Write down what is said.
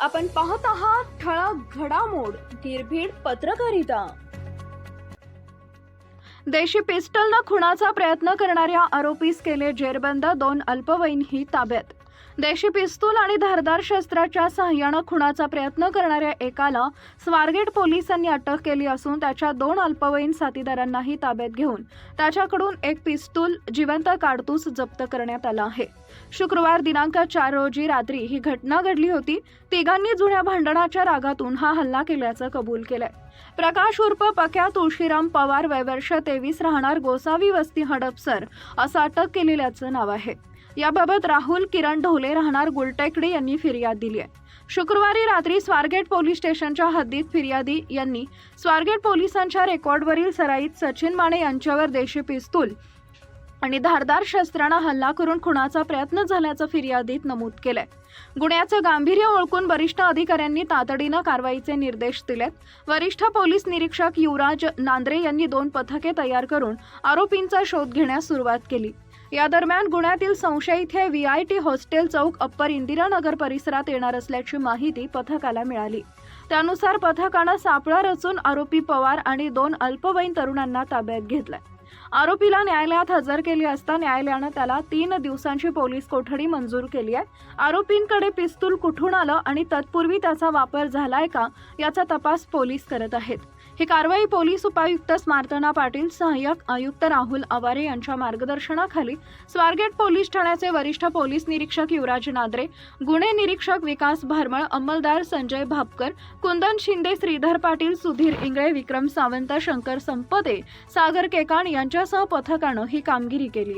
आपण पाहत आहात ठळक घडामोड निर्भीड पत्रकारिता. देशी पिस्टलनं खुणाचा प्रयत्न करणाऱ्या आरोपीस केले जेरबंद दोन अल्पवयीनही ताब्यात. देशी पिस्तूल आणि धारदार शस्त्राच्या सहाय्यानं खुणाचा प्रयत्न करणाऱ्या एकाला स्वारगेट पोलिसांनी अटक केली असून त्याच्या दोन अल्पवयीन साथीदारांनाही ताब्यात घेऊन त्याच्याकडून एक पिस्तूल जिवंत काडतूस जप्त करण्यात आला आहे. शुक्रवार दिनांक चार रोजी रात्री ही घटना घडली होती. तिघांनी जुन्या भांडणाच्या रागातून हा हल्ला केल्याचं कबूल केलंय. प्रकाश उर्फ पक्या तुळशीराम पवार वयवर्ष तेवीस राहणार गोसावी वस्ती हडपसर असं अटक केलेल्याचं नाव आहे. याबाबत राहुल किरण ढोले राहणार गुलटेकडे यांनी फिर्याद दिली आहे. शुक्रवारी रात्री स्वारगेट पोलीस स्टेशनच्या हद्दीत फिर्यादी यांनी स्वारगेट पोलिसांच्या रेकॉर्डवरील सराईत सचिन माने यांच्यावर देशी पिस्तूल आणि धारदार शस्त्रानं हल्ला करून खुणाचा प्रयत्न झाल्याचं फिर्यादीत नमूद केलंय. गुन्ह्याचं गांभीर्य ओळखून वरिष्ठ अधिकाऱ्यांनी तातडीनं कारवाईचे निर्देश दिलेत. वरिष्ठ पोलीस निरीक्षक युवराज नांद्रे यांनी दोन पथके तयार करून आरोपींचा शोध घेण्यास सुरुवात केली. या दरम्यान गुन्ह्यातील संशयित हे व्ही आय टी हॉस्टेल चौक अप्पर इंदिरानगर परिसरात येणार असल्याची माहिती पथकाला मिळाली. त्यानुसार पथकानं सापळा रचून आरोपी पवार आणि दोन अल्पवयीन तरुणांना ताब्यात घेतलाय. आरोपीला न्यायालयात हजर केली असता न्यायालयानं त्याला तीन दिवसांची पोलीस कोठडी मंजूर केली आहे. आरोपींकडे पिस्तूल कुठून आलं आणि तत्पूर्वी त्याचा वापर झालाय का याचा तपास पोलीस करत आहेत. ही कारवाई पोलीस उपायुक्त स्मार्तना पाटील सहाय्यक आयुक्त राहुल आवारे यांच्या मार्गदर्शनाखाली स्वारगेट पोलीस ठाण्याचे वरिष्ठ पोलीस निरीक्षक युवराज नादरे गुन्हे निरीक्षक विकास भारमळ अंमलदार संजय भापकर कुंदन शिंदे श्रीधर पाटील सुधीर इंगळे विक्रम सावंत शंकर संपदे सागर केकाण यांच्यासह पथकानं ही कामगिरी केली आहे.